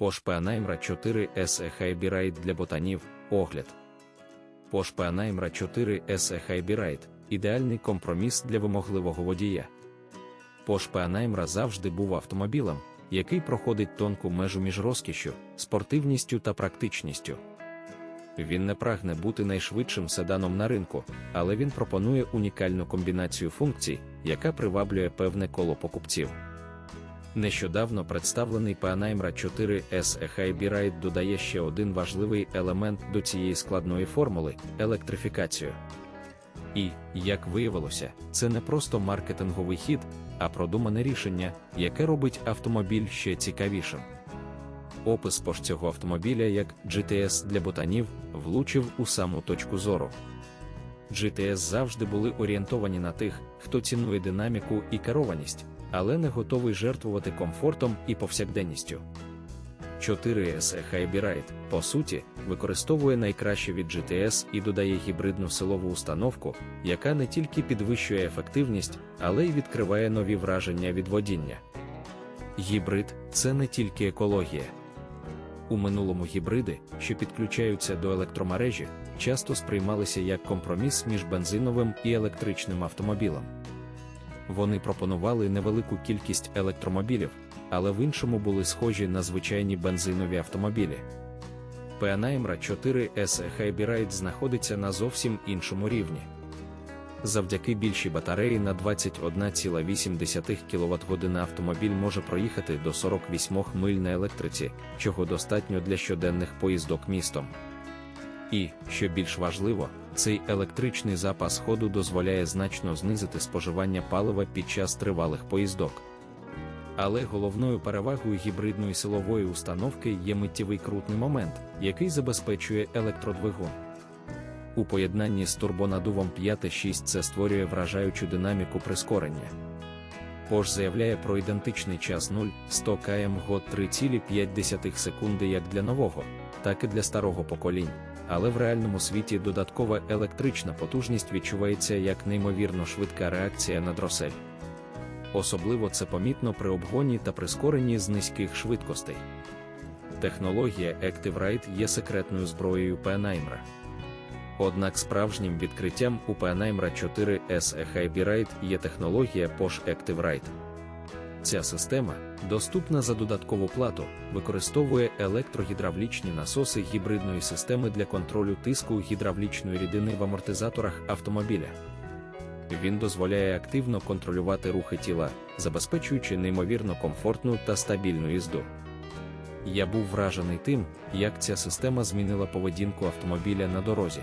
Porsche Panamera 4 SE Hybrid для ботанів, огляд. Panamera 4 SE Hybrid – ідеальний компроміс для вимогливого водія. Panamera завжди був автомобілем, який проходить тонку межу між розкішю, спортивністю та практичністю. Він не прагне бути найшвидшим седаном на ринку, але він пропонує унікальну комбінацію функцій, яка приваблює певне коло покупців. Нещодавно представлений Panamera 4 SE Hybrid додає ще один важливий елемент до цієї складної формули електрифікацію. І, як виявилося, це не просто маркетинговий хід, а продумане рішення, яке робить автомобіль ще цікавішим. Опис пож цього автомобіля як GTS для ботанів влучив у саму точку зору. GTS завжди були орієнтовані на тих, хто цінує динаміку і керованість, але не готовий жертвувати комфортом і повсякденністю. 4S Hybrid, по суті, використовує найкраще від GTS і додає гібридну силову установку, яка не тільки підвищує ефективність, але й відкриває нові враження від водіння. Гібрид це не тільки екологія. У минулому гібриди, що підключаються до електромережі, часто сприймалися як компроміс між бензиновим і електричним автомобілем. Вони пропонували невелику кількість електромобілів, але в іншому були схожі на звичайні бензинові автомобілі. Panamera 4 SE Hybrid знаходиться на зовсім іншому рівні. Завдяки більшій батареї на 21,8 кВт автомобіль може проїхати до 48 миль на електриці, чого достатньо для щоденних поїздок містом. І, що більш важливо, цей електричний запас ходу дозволяє значно знизити споживання палива під час тривалих поїздок. Але головною перевагою гібридної силової установки є миттєвий крутний момент, який забезпечує електродвигун. У поєднанні з турбонадувом 5.6 це створює вражаючу динаміку прискорення. Porsche заявляє про ідентичний час 0-100 км год 3,5 секунди як для нового, так і для старого поколінь, але в реальному світі додаткова електрична потужність відчувається як неймовірно швидка реакція на дросель. Особливо це помітно при обгоні та прискоренні з низьких швидкостей. Технологія Active Ride є секретною зброєю Panamera. Однак справжнім відкриттям у Panamera 4 SE Hybrid є технологія Porsche Active Ride. Ця система, доступна за додаткову плату, використовує електрогідравлічні насоси гібридної системи для контролю тиску гідравлічної рідини в амортизаторах автомобіля. Він дозволяє активно контролювати рухи тіла, забезпечуючи неймовірно комфортну та стабільну їзду. Я був вражений тим, як ця система змінила поведінку автомобіля на дорозі.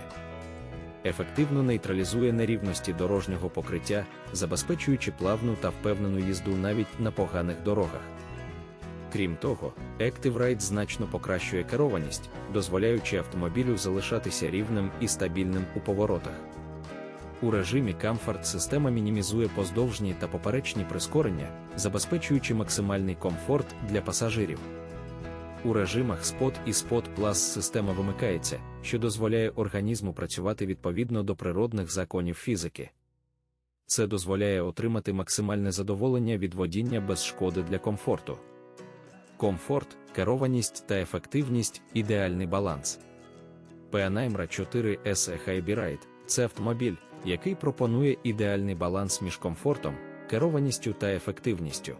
Ефективно нейтралізує нерівності дорожнього покриття, забезпечуючи плавну та впевнену їзду навіть на поганих дорогах. Крім того, Active Ride значно покращує керованість, дозволяючи автомобілю залишатися рівним і стабільним у поворотах. У режимі Comfort система мінімізує поздовжні та поперечні прискорення, забезпечуючи максимальний комфорт для пасажирів. У режимах Spot і Spot Plus система вимикається, що дозволяє організму працювати відповідно до природних законів фізики. Це дозволяє отримати максимальне задоволення від водіння без шкоди для комфорту. Комфорт, керованість та ефективність ідеальний баланс. Panamera 4 SE Hybrid – це автомобіль, який пропонує ідеальний баланс між комфортом, керованістю та ефективністю.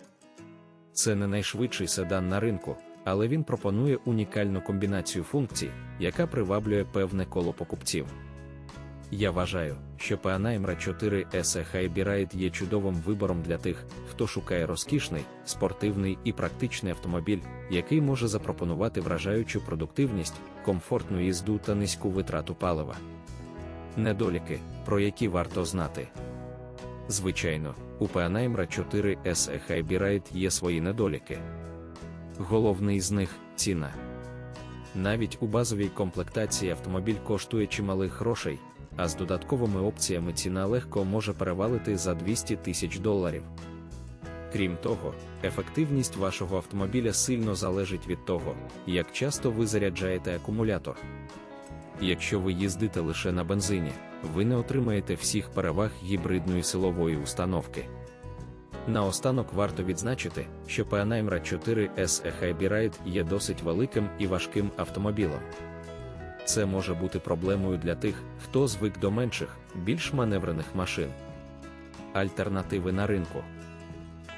Це не найшвидший седан на ринку, але він пропонує унікальну комбінацію функцій, яка приваблює певне коло покупців. Я вважаю, що Panamera 4 SE Hybrid є чудовим вибором для тих, хто шукає розкішний, спортивний і практичний автомобіль, який може запропонувати вражаючу продуктивність, комфортну їзду та низьку витрату палива. Недоліки, про які варто знати. Звичайно, у Panamera 4 SE Hybrid є свої недоліки. Головний з них ціна. Навіть у базовій комплектації автомобіль коштує чималих грошей, а з додатковими опціями ціна легко може перевалити за 200 тисяч доларів. Крім того, ефективність вашого автомобіля сильно залежить від того, як часто ви заряджаєте акумулятор. Якщо ви їздите лише на бензині, ви не отримаєте всіх переваг гібридної силової установки. Наостанок варто відзначити, що Panaimra 4 SE Hybrid є досить великим і важким автомобілем. Це може бути проблемою для тих, хто звик до менших, більш маневрених машин. Альтернативи на ринку.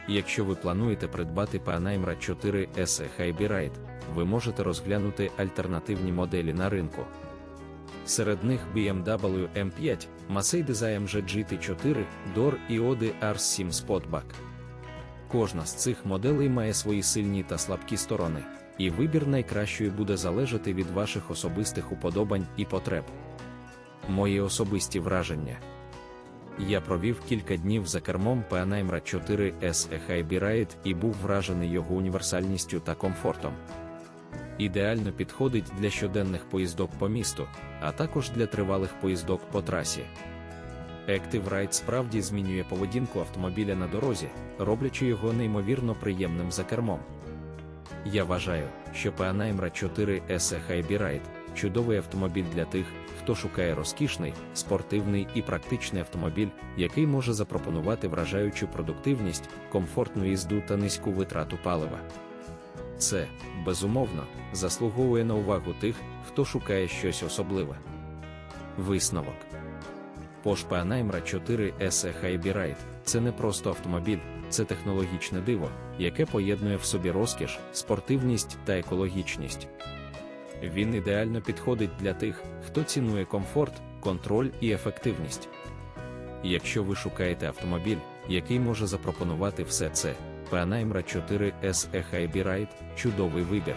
Якщо ви плануєте придбати Panaimra 4 SE Hybrid, ви можете розглянути альтернативні моделі на ринку. Серед них BMW M5, Mercedes AMG GT4, DOR і Audi R7 Sportback. Кожна з цих моделей має свої сильні та слабкі сторони, і вибір найкращої буде залежати від ваших особистих уподобань і потреб. Мої особисті враження. Я провів кілька днів за кермом Panaimra 4 SE Hybrid і був вражений його універсальністю та комфортом. Ідеально підходить для щоденних поїздок по місту, а також для тривалих поїздок по трасі. Active Ride справді змінює поведінку автомобіля на дорозі, роблячи його неймовірно приємним за кермом. Я вважаю, що Panaimra 4 SE Hybrid – чудовий автомобіль для тих, хто шукає розкішний, спортивний і практичний автомобіль, який може запропонувати вражаючу продуктивність, комфортну їзду та низьку витрату палива. Це, безумовно, заслуговує на увагу тих, хто шукає щось особливе. Висновок Porsche Panaimra 4 SE Hybrid – це не просто автомобіль, це технологічне диво, яке поєднує в собі розкіш, спортивність та екологічність. Він ідеально підходить для тих, хто цінує комфорт, контроль і ефективність. Якщо ви шукаєте автомобіль, який може запропонувати все це, Panaimra 4 SE Hybrid – чудовий вибір.